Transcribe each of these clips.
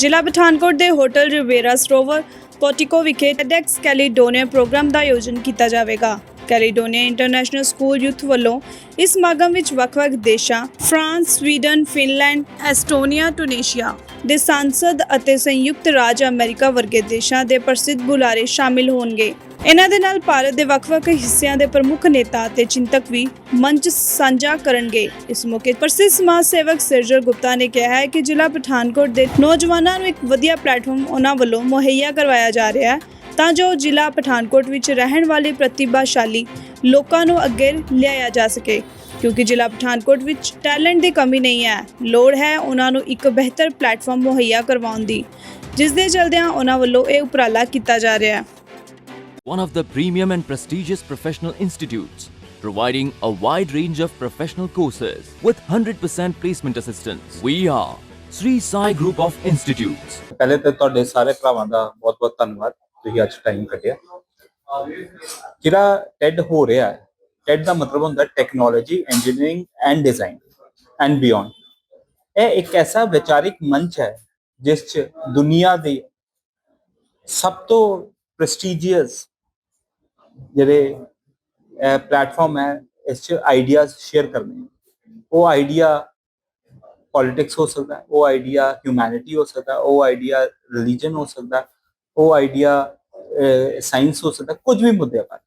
ਜ਼ਿਲ੍ਹਾ ਪਠਾਨਕੋਟ ਦੇ hotel Rivera ਸਰੋਵਰ ਪੋਰਟਿਕੋ ਵਿਖੇ ਟੈਡੈਕਸ ਕੈਲੀਡੋਨੀਆ ਪ੍ਰੋਗਰਾਮ ਦਾ ਆਯੋਜਨ ਕੀਤਾ ਜਾਵੇਗਾ। ਕੈਲੀਡੋਨੀਆ ਇੰਟਰਨੈਸ਼ਨਲ ਸਕੂਲ ਯੂਥ ਵੱਲੋਂ ਇਸ ਸਮਾਗਮ ਵਿੱਚ ਵੱਖ-ਵੱਖ ਦੇਸ਼ਾਂ France, Sweden, Finland, Estonia, Tunisia ਦੇ ਸੰਸਦ ਅਤੇ ਸੰਯੁਕਤ ਰਾਜ ਅਮਰੀਕਾ ਵਰਗੇ ਦੇਸ਼ਾਂ ਦੇ ਪ੍ਰਸਿੱਧ ਬੁਲਾਰੇ ਸ਼ਾਮਿਲ ਹੋਣਗੇ। ਇਹਨਾਂ ਦੇ ਨਾਲ ਭਾਰਤ ਦੇ ਵੱਖ-ਵੱਖ ਹਿੱਸਿਆਂ ਦੇ ਪ੍ਰਮੁੱਖ ਨੇਤਾ ਅਤੇ ਚਿੰਤਕ ਵੀ ਮੰਚ ਸਾਂਝਾ ਕਰਨਗੇ। ਇਸ ਮੌਕੇ ਪ੍ਰਸਿੱਧ ਸਮਾਜ ਸੇਵਕ ਸਿਰਜਰ ਗੁਪਤਾ ਨੇ ਕਿਹਾ ਹੈ ਕਿ ਜ਼ਿਲ੍ਹਾ ਪਠਾਨਕੋਟ ਦੇ ਨੌਜਵਾਨਾਂ ਨੂੰ ਇੱਕ ਵਧੀਆ ਪਲੇਟਫਾਰਮ ਉਹਨਾਂ ਵੱਲੋਂ ਮੁਹੱਈਆ ਕਰਵਾਇਆ ਜਾ ਰਿਹਾ ਹੈ ਤਾਂ ਜੋ ਜ਼ਿਲ੍ਹਾ ਪਠਾਨਕੋਟ ਵਿੱਚ ਰਹਿਣ ਵਾਲੇ ਪ੍ਰਤਿਭਾਸ਼ਾਲੀ ਲੋਕਾਂ ਨੂੰ ਅੱਗੇ ਲਿਆਇਆ ਜਾ ਸਕੇ। ਕਿਉਂਕਿ ਜ਼ਿਲ੍ਹਾ ਪਠਾਨਕੋਟ ਵਿੱਚ ਟੈਲੈਂਟ ਦੀ ਕਮੀ ਨਹੀਂ ਹੈ। ਲੋੜ ਹੈ ਉਹਨਾਂ ਨੂੰ ਇੱਕ ਬਿਹਤਰ ਪਲੇਟਫਾਰਮ ਮੁਹੱਈਆ ਕਰਵਾਉਣ ਦੀ, ਜਿਸ ਦੇ ਚਲਦਿਆਂ ਉਹਨਾਂ ਵੱਲੋਂ ਇਹ ਉਪਰਾਲਾ ਕੀਤਾ ਜਾ ਰਿਹਾ ਹੈ। one of the premium and prestigious professional institutes, providing a wide range of professional courses with 100% placement assistance. We are Sri Sai Group of Institutes. ਪਹਿਲੇ ਤੇ ਤੁਹਾਡੇ ਸਾਰੇ ਭਰਾਵਾਂ ਦਾ ਬਹੁਤ-ਬਹੁਤ ਧੰਨਵਾਦ ਤੁਸੀਂ ਅੱਜ ਟਾਈਮ ਕੱਢਿਆ ਜਿਹੜਾ ਟੈਡ ਹੋ ਰਿਹਾ ਹੈ ਟੈਡ ਦਾ ਮਤਲਬ ਹੁੰਦਾ technology engineering and design and beyond ਇਹ ਇੱਕ ਐਸਾ ਵਿਚਾਰਿਕ ਮੰਚ ਹੈ ਜਿਸ 'ਚ ਦੁਨੀਆ ਦੇ ਸਭ ਤੋਂ ਪ੍ਰੈਸਟੀਜੀਅਸ ਜਿਹੜੇ ਪਲੇਟਫਾਰਮ ਹੈ, ਇਸ 'ਚ ਆਈਡੀਆਜ਼ ਸ਼ੇਅਰ ਕਰਨੇ ਉਹ ਆਈਡੀਆ ਪੋਲਿਟਿਕਸ ਹੋ ਸਕਦਾ ਉਹ ਆਈਡੀਆ ਹਿਊਮੈਨਿਟੀ ਹੋ ਸਕਦਾ ਉਹ ਆਈਡੀਆ ਰਿਲੀਜਨ ਹੋ ਸਕਦਾ ਉਹ ਆਈਡੀਆ ਸਾਇੰਸ ਹੋ ਸਕਦਾ ਕੁਝ ਵੀ ਮੁੱਦੇ ਪਰ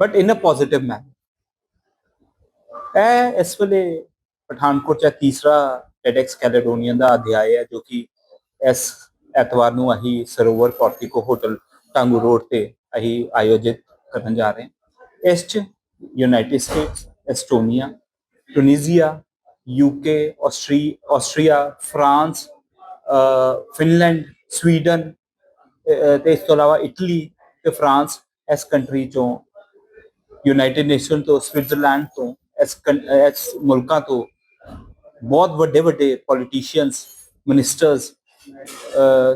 ਬਟ ਇਨ ਅ ਪੋਜ਼ਿਟਿਵ ਮੈਨ ਇਹ ਇਸ ਵੇਲੇ ਪਠਾਨਕੋਟ ਚ ਤੀਸਰਾ ਟੈਡੈਕਸ ਕੈਲੇਡੋਨੀਅਨ ਦਾ ਅਧਿਆਇ ਹੈ, ਜੋ ਕਿ ਇਸ ਐਤਵਾਰ ਨੂੰ ਅਸੀਂ ਸਰੋਵਰ ਪੋਰਟਿਕੋ ਹੋਟਲ, ਟਾਂਗੂ ਰੋਡ ਤੇ ਅਸੀਂ ਆਯੋਜਿਤ ਕਰਨ ਜਾ ਰਹੇ ਹਾਂ ਇਸ ਚ United States Estonia Tunisia UK Austria Austria France uh, Finland Sweden uh, ਤੇ ਇਸ ਤੋਂ ਇਲਾਵਾ ਇਟਲੀ ਤੇ ਫਰਾਂਸ ਇਸ ਕੰਟਰੀ ਚੋਂ ਯੂਨਾਈਟਿਡ ਨੇਸ਼ਨ ਤੋਂ ਸਵਿਟਜ਼ਰਲੈਂਡ ਤੋਂ ਇਸ ਕੰ- ਇਸ ਮੁਲਕਾਂ ਤੋਂ ਬਹੁਤ ਵੱਡੇ ਵੱਡੇ politicians ministers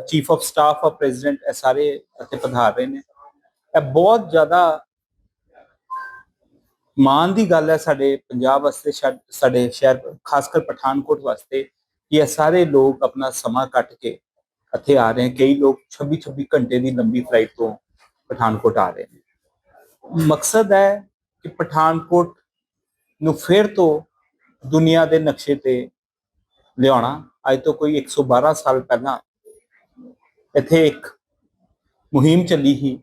chief of staff of president ਇਹ ਸਾਰੇ ਇੱਥੇ ਪਧਾਰ ਰਹੇ ਨੇ ਇਹ ਬਹੁਤ ਜ਼ਿਆਦਾ ਮਾਣ ਦੀ ਗੱਲ ਹੈ ਸਾਡੇ ਪੰਜਾਬ ਵਾਸਤੇ, ਸ਼ਾ- ਸਾਡੇ ਸ਼ਹਿਰ ਖਾਸ ਕਰ ਪਠਾਨਕੋਟ ਵਾਸਤੇ, ਕਿ ਇਹ ਸਾਰੇ ਲੋਕ ਆਪਣਾ ਸਮਾਂ ਕੱਟ ਕੇ ਇੱਥੇ ਆ ਰਹੇ ਹਨ ਕਈ ਲੋਕ 26 26 ਘੰਟੇ ਦੀ ਲੰਬੀ ਫਲਾਈਟ ਤੋਂ ਪਠਾਨਕੋਟ ਆ ਰਹੇ ਨੇ। ਮਕਸਦ ਹੈ ਕਿ ਪਠਾਨਕੋਟ ਨੂੰ ਫਿਰ ਤੋਂ ਦੁਨੀਆ ਦੇ ਨਕਸ਼ੇ ਤੇ ਲਿਆਉਣਾ। ਅੱਜ ਤੋਂ ਕੋਈ 112 ਸਾਲ ਪਹਿਲਾਂ ਇੱਥੇ ਇੱਕ ਮੁਹਿੰਮ ਚੱਲੀ ਸੀ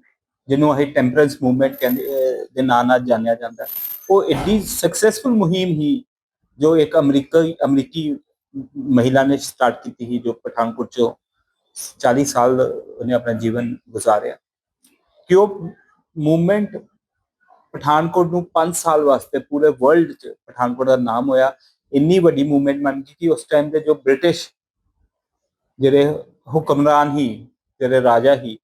ਜਿਹਨੂੰ ਅਸੀਂ ਟੈਂਪਰੈਂਸ ਮੂਵਮੈਂਟ ਕਹਿੰਦੇ ਦੇ ਨਾਂ ਨਾਲ ਜਾਣਿਆ ਜਾਂਦਾ। ਉਹ ਏਡੀ ਸਕਸੈਸਫੁਲ ਮੁਹਿੰਮ ਹੀ ਜੋ ਇੱਕ ਅਮਰੀਕੀ ਅਮਰੀਕੀ ਮਹਿਲਾ ਨੇ ਸਟਾਰਟ ਕੀਤੀ ਸੀ, ਜੋ ਪਠਾਨਕੋਟ ਚੋਂ 40 ਸਾਲ ਉਹਨੇ ਆਪਣਾ ਜੀਵਨ ਗੁਜ਼ਾਰਿਆ। ਕਿ ਉਹ ਮੂਵਮੈਂਟ ਪਠਾਨਕੋਟ ਨੂੰ 5 ਸਾਲ ਵਾਸਤੇ ਪੂਰੇ ਵਰਲਡ 'ਚ ਪਠਾਨਕੋਟ ਦਾ ਨਾਮ ਹੋਇਆ। ਇੰਨੀ ਵੱਡੀ ਮੂਵਮੈਂਟ ਬਣ ਗਈ ਕਿ ਉਸ ਟਾਈਮ ਦੇ ਜੋ ਬ੍ਰਿਟਿਸ਼ ਜਿਹੜੇ ਹੁਕਮਰਾਨ ਹੀ, ਜਿਹੜੇ ਰਾਜਾ ਹੀ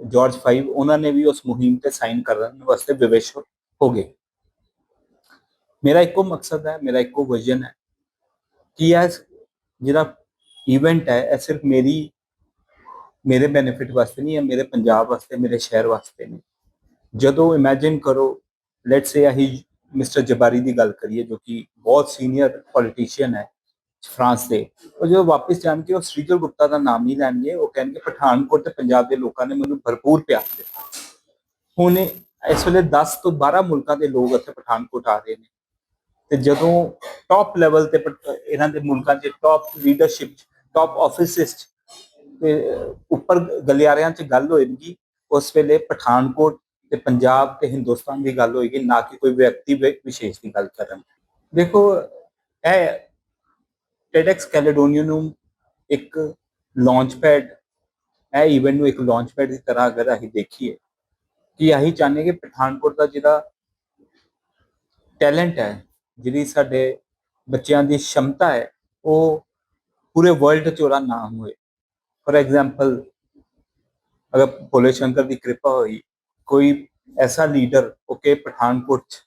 ਜਾਰਜ 5 ਉਹਨਾਂ ਨੇ ਵੀ ਉਸ ਮੁਹਿੰਮ ਤੇ ਸਾਈਨ ਕਰਨ ਵਾਸਤੇ ਵਿਵਿਸ਼ ਹੋ ਗਏ। ਮੇਰਾ ਇੱਕੋ ਮਕਸਦ ਹੈ, ਮੇਰਾ ਇੱਕੋ ਵਿਜ਼ਨ ਹੈ ਕਿ ਇਹ ਜਿਹੜਾ ਇਵੈਂਟ ਹੈ, ਇਹ ਸਿਰਫ ਮੇਰੀ, ਮੇਰੇ ਬੈਨੀਫਿਟ ਵਾਸਤੇ ਨਹੀਂ ਹੈ, ਮੇਰੇ ਪੰਜਾਬ ਵਾਸਤੇ, ਮੇਰੇ ਸ਼ਹਿਰ ਵਾਸਤੇ ਨਹੀਂ। ਜਦੋਂ ਇਮੇਜਿਨ ਕਰੋ ਲੈਟਸ ਸੇ ਅਸੀਂ ਮਿਸਟਰ ਜਬਾਰੀ ਦੀ ਗੱਲ ਕਰੀਏ, ਜੋ ਕਿ ਬਹੁਤ ਸੀਨੀਅਰ ਪੋਲੀਟੀਸ਼ੀਅਨ ਹੈ ਫਰਾਂਸ ਦੇ। ਉਹ ਜਦੋਂ ਵਾਪਸ ਜਾਣਗੇ, ਉਹ ਸ੍ਰੀਜਲ ਗੁਪਤਾ ਦਾ ਨਾਮ ਨਹੀਂ ਲੈਣਗੇ। ਉਹ ਕਹਿਣਗੇ, ਪਠਾਨਕੋਟ ਤੇ ਪੰਜਾਬ ਦੇ ਲੋਕਾਂ ਨੇ ਮੈਨੂੰ ਭਰਪੂਰ ਪਿਆਰ ਦਿੱਤਾ। ਹੁਣ ਇਸ ਵੇਲੇ 10 ਤੋਂ 12 ਮੁਲਕਾਂ ਦੇ ਲੋਕ ਇੱਥੇ ਪਠਾਨਕੋਟ ਆ ਰਹੇ ਨੇ। ਤੇ ਜਦੋਂ ਟਾਪ ਲੈਵਲ ਤੇ ਇਹਨਾਂ ਦੇ ਮੁਲਕਾਂ 'ਚ ਟਾਪ ਲੀਡਰਸ਼ਿਪ ਟਾਪ ਆਫਿਸਿਸ ਤੇ ਉੱਪਰ ਗਲਿਆਰਿਆਂ 'ਚ ਗੱਲ ਹੋਏਗੀ, ਉਸ ਵੇਲੇ ਪਠਾਨਕੋਟ ਤੇ ਪੰਜਾਬ ਤੇ ਹਿੰਦੁਸਤਾਨ ਦੀ ਗੱਲ ਹੋਏਗੀ, ਨਾ ਕਿ ਕੋਈ ਵਿਅਕਤੀ ਵਿ- ਵਿਸ਼ੇਸ਼ ਦੀ ਗੱਲ ਕਰਨ। ਦੇਖੋ, ਇਹ ਟੈਡੈਕਸ ਕੈਲੇਡੋਨੀਆ ਨੂੰ ਇੱਕ ਲਾਂਚ ਪੈਡ ਇਹ ਇਵੈਂਟ ਨੂੰ ਇੱਕ ਲਾਂਚ ਪੈਡ ਦੀ ਤਰ੍ਹਾਂ ਅਗਰ ਅਸੀਂ ਦੇਖੀਏ, ਕਿ ਅਸੀਂ ਚਾਹੁੰਦੇ ਕਿ ਪਠਾਨਕੋਟ ਦਾ ਜਿਹੜਾ ਟੈਲੈਂਟ ਹੈ, ਜਿਹੜੀ ਸਾਡੇ ਬੱਚਿਆਂ ਦੀ ਸ਼ਮਤਾ ਹੈ, ਉਹ ਪੂਰੇ ਵਰਲਡ 'ਚ ਉਹਦਾ ਨਾਮ ਹੋਏ। ਫੋਰ ਐਗਜ਼ਾਮਪਲ ਅਗਰ ਭੋਲੇ ਸ਼ੰਕਰ ਦੀ ਕਿਰਪਾ ਹੋਈ, ਕੋਈ ਐਸਾ ਲੀਡਰ ਓਕੇ ਪਠਾਨਕੋਟ 'ਚ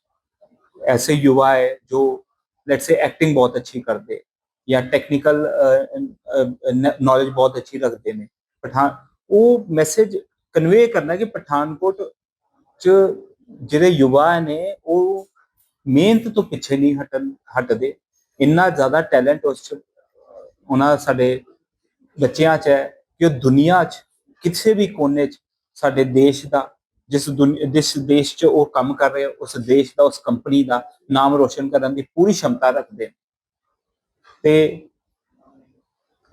ਐਸੇ ਯੁਵਾ ਹੈ ਜੋ ਲੈਟਸ ਸੇ ਐਕਟਿੰਗ ਬਹੁਤ ਅੱਛੀ ਕਰਦੇ। ਜਾਂ ਟੈਕਨੀਕਲ ਨੌਲੇਜ ਬਹੁਤ ਅੱਛੀ ਰੱਖਦੇ ਨੇ। ਪਠਾਨ, ਉਹ ਮੈਸੇਜ ਕਨਵੇ ਕਰਨਾ ਕਿ ਪਠਾਨਕੋਟ ਚ ਜਿਹੜੇ ਯੁਵਾ ਨੇ, ਉਹ ਮਿਹਨਤ ਤੋਂ ਪਿੱਛੇ ਨਹੀਂ ਹਟਣ, ਹਟਦੇ। ਇੰਨਾ ਜ਼ਿਆਦਾ ਟੈਲੈਂਟ ਉਸ ਚ, ਉਹਨਾਂ ਸਾਡੇ ਬੱਚਿਆਂ 'ਚ ਹੈ ਕਿ ਉਹ ਦੁਨੀਆ 'ਚ, ਕਿਸੇ ਵੀ ਕੋਨੇ 'ਚ ਸਾਡੇ ਦੇਸ਼ ਦਾ, ਜਿਸ ਜਿਸ ਦੇਸ਼ 'ਚ ਉਹ ਕੰਮ ਕਰ ਰਹੇ ਉਸ ਦੇਸ਼ ਦਾ, ਉਸ ਕੰਪਨੀ ਦਾ ਨਾਮ ਰੋਸ਼ਨ ਕਰਨ ਦੀ ਪੂਰੀ ਸ਼ਮਤਾ ਰੱਖਦੇ ਨੇ। ਤੇ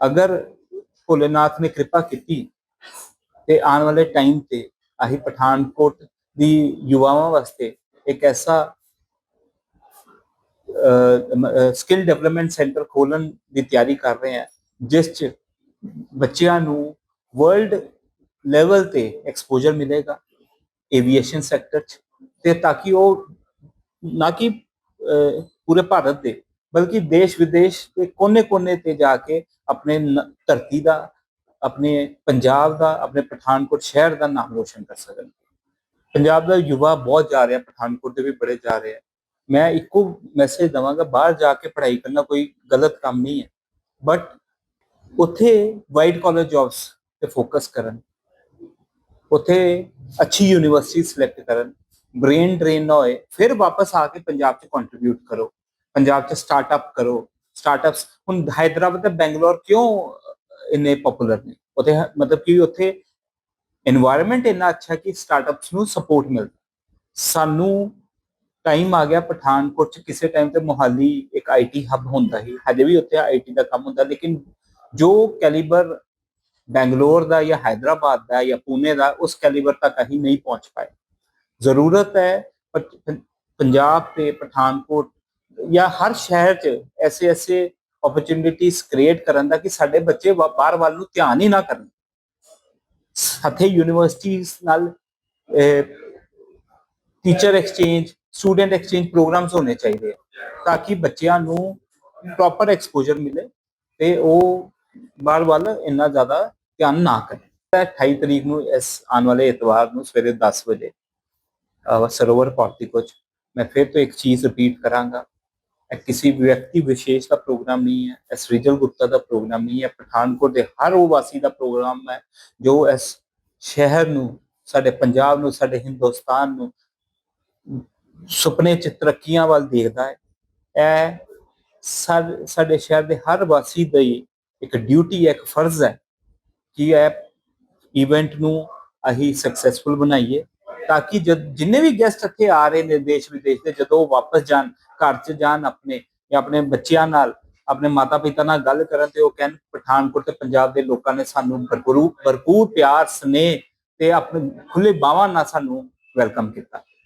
ਅਗਰ ਭੋਲੇਨਾਥ ਨੇ ਕਿਰਪਾ ਕੀਤੀ ਤੇ ਆਉਣ ਵਾਲੇ ਟਾਈਮ ਤੇ ਆਹੀ ਪਠਾਨਕੋਟ ਦੀ ਯੁਵਾਵਾਂ ਵਾਸਤੇ ਇੱਕ ਐਸਾ ਸਕਿੱਲ ਡਿਵੈਲਪਮੈਂਟ ਸੈਂਟਰ ਖੋਲਣ ਦੀ ਤਿਆਰੀ ਕਰ ਰਹੇ ਹਾਂ, ਜਿਸ 'ਚ ਬੱਚਿਆਂ ਨੂੰ ਵਰਲਡ ਲੈਵਲ ਤੇ ਐਕਸਪੋਜ਼ਰ ਮਿਲੇਗਾ ਏਵੀਏਸ਼ਨ ਸੈਕਟਰ 'ਚ ਤੇ ਤਾਂ ਕਿ ਉਹ ਨਾ ਕਿ ਪੂਰੇ ਭਾਰਤ ਦੇ ਬਲਕਿ ਦੇਸ਼ ਵਿਦੇਸ਼ ਦੇ ਕੋਨੇ-ਕੋਨੇ ਤੇ ਜਾ ਕੇ ਆਪਣੇ ਧਰਤੀ ਦਾ, ਆਪਣੇ ਪੰਜਾਬ ਦਾ, ਆਪਣੇ ਪਠਾਨਕੋਟ ਸ਼ਹਿਰ ਦਾ ਨਾਮ ਰੋਸ਼ਨ ਕਰ ਸਕਣ। ਪੰਜਾਬ ਦਾ ਯੁਵਾ ਬਹੁਤ ਜਾ ਰਿਹਾ, ਪਠਾਨਕੋਟ ਦੇ ਵੀ ਬੜੇ ਜਾ ਰਹੇ ਆ। ਮੈਂ ਇੱਕੋ ਮੈਸੇਜ ਦਵਾਂਗਾ, ਬਾਹਰ ਜਾ ਕੇ ਪੜ੍ਹਾਈ ਕਰਨਾ ਕੋਈ ਗਲਤ ਕੰਮ ਨਹੀਂ ਹੈ। ਬਟ ਉੱਥੇ ਵਾਈਟ ਕਾਲਰ ਜੌਬਸ ਤੇ ਫੋਕਸ ਕਰਨ। ਉੱਥੇ ਅੱਛੀ ਯੂਨੀਵਰਸਿਟੀ ਸਿਲੈਕਟ ਕਰਨ। ਬ੍ਰੇਨ ਡਰੇਨ ਨਾ ਹੋਏ, ਫਿਰ ਵਾਪਸ ਆ ਕੇ ਪੰਜਾਬ 'ਚ ਕੰਟਰੀਬਿਊਟ ਕਰੋ। ਪੰਜਾਬ 'ਚ ਸਟਾਰਟਅਪ ਕਰੋ। ਸਟਾਰਟਅਪਸ ਹੁਣ ਹైదరాబాద్ ਤੇ ਬੈਂਗਲੌਰ ਕਿਉਂ ਇੰਨੇ ਪਪੂਲਰ ਨੇ? ਉਥੇ ਮਤਲਬ ਕਿ ਉਥੇ এনवायरमेंट ਇੰਨਾ ਅੱਛਾ ਕਿ ਸਟਾਰਟਅਪਸ ਨੂੰ ਸਪੋਰਟ ਮਿਲਦਾ। ਸਾਨੂੰ ਟਾਈਮ ਆ ਗਿਆ ਪਠਾਨਕੋਟ ਚ, ਕਿਸੇ ਟਾਈਮ ਤੇ ਮੁਹਾਲੀ ਇੱਕ ਆਈਟੀ ਹੱਬ ਹੁੰਦਾ ਹੀ ਹਜੇ ਵੀ ਉੱਥੇ ਆਈਟੀ ਦਾ ਕੰਮ ਹੁੰਦਾ, ਲੇਕਿਨ ਜੋ ਕੈਲੀਬਰ ਬੈਂਗਲੌਰ ਦਾ ਜਾਂ ਹైదరాబాద్ ਦਾ ਜਾਂ ਪੂਨੇ ਦਾ, ਉਸ ਕੈਲੀਬਰ ਤੱਕ ਅਸੀਂ ਨਹੀਂ ਪਹੁੰਚ ਪਾਏ। ਜ਼ਰੂਰਤ ਹੈ ਪੰਜਾਬ ਤੇ ਪਠਾਨਕੋਟ ਜਾਂ ਹਰ ਸ਼ਹਿਰ 'ਚ ਐਸੇ ਐਸੇ ਓਪਰਚੁਨਿਟੀਜ਼ ਕ੍ਰੀਏਟ ਕਰਨ ਦਾ ਕਿ ਸਾਡੇ ਬੱਚੇ ਬਾਹਰ ਵੱਲ ਨੂੰ ਧਿਆਨ ਹੀ ਨਾ ਕਰਨ। ਸਾਥੇ ਯੂਨੀਵਰਸਿਟੀਜ਼ ਨਾਲ teacher exchange student exchange programs ਹੋਣੇ ਚਾਹੀਦੇ ਆ, ਤਾਂ ਕਿ ਬੱਚਿਆਂ ਨੂੰ ਪ੍ਰੋਪਰ ਐਕਸਪੋਜ਼ਰ ਮਿਲੇ ਤੇ ਉਹ ਬਾਹਰ ਵੱਲ ਇੰਨਾ ਜ਼ਿਆਦਾ ਧਿਆਨ ਨਾ ਕਰੇ। 28 ਤਰੀਕ ਨੂੰ ਇਸ ਆਉਣ ਵਾਲੇ ਇਤਵਾਰ ਨੂੰ ਸਵੇਰੇ 10 ਵਜੇ ਸਰੋਵਰ ਭਾਰਤੀ ਚ ਮੈਂ ਫਿਰ ਤੋਂ ਇੱਕ ਚੀਜ਼ ਰਿਪੀਟ ਕਰਾਂਗਾ। ਇਹ ਕਿਸੇ ਵਿਅਕਤੀ ਵਿਸ਼ੇਸ਼ ਦਾ ਪ੍ਰੋਗਰਾਮ ਨਹੀਂ ਹੈ, ਇਹ ਸ੍ਰੀਜਲ ਗੁਪਤਾ ਦਾ ਪ੍ਰੋਗਰਾਮ ਨਹੀਂ ਹੈ ਪਠਾਨਕੋਟ ਦੇ ਹਰ ਉਹ ਵਾਸੀ ਦਾ ਪ੍ਰੋਗਰਾਮ ਹੈ, ਜੋ ਇਸ ਸ਼ਹਿਰ ਨੂੰ, ਸਾਡੇ ਪੰਜਾਬ ਨੂੰ, ਸਾਡੇ ਹਿੰਦੁਸਤਾਨ ਨੂੰ ਸੁਪਨੇ ਚ ਤਰੱਕੀਆਂ ਵੱਲ ਦੇਖਦਾ ਹੈ। ਇਹ ਸਾ- ਸਾਡੇ ਸ਼ਹਿਰ ਦੇ ਹਰ ਵਾਸੀ ਦੀ ਇੱਕ ਡਿਊਟੀ ਹੈ, ਇੱਕ ਫਰਜ਼ ਹੈ ਕਿ ਇਹ ਇਵੈਂਟ ਨੂੰ ਅਸੀਂ ਸਕਸੈਸਫੁਲ ਬਣਾਈਏ, ਤਾਂ ਕਿ ਜਦ ਜਿੰਨੇ ਵੀ ਗੈਸਟ ਇੱਥੇ ਆ ਰਹੇ ਨੇ ਦੇਸ਼ ਵਿਦੇਸ਼ ਦੇ, ਜਦੋਂ ਉਹ ਵਾਪਸ ਜਾਣ ਘਰ 'ਚ ਜਾਣ ਆਪਣੇ ਜਾਂ ਆਪਣੇ ਬੱਚਿਆਂ ਨਾਲ, ਆਪਣੇ ਮਾਤਾ ਪਿਤਾ ਨਾਲ ਗੱਲ ਕਰਨ ਤੇ ਉਹ ਕਹਿਣ, ਪਠਾਨਕੋਟ ਤੇ ਪੰਜਾਬ ਦੇ ਲੋਕਾਂ ਨੇ ਸਾਨੂੰ ਭਰਪੂਰ ਭਰਪੂਰ ਪਿਆਰ, ਸਨੇਹ ਤੇ ਆਪਣੇ ਖੁੱਲੇ ਬਾਹਾਂ ਨਾਲ ਸਾਨੂੰ ਵੈਲਕਮ ਕੀਤਾ।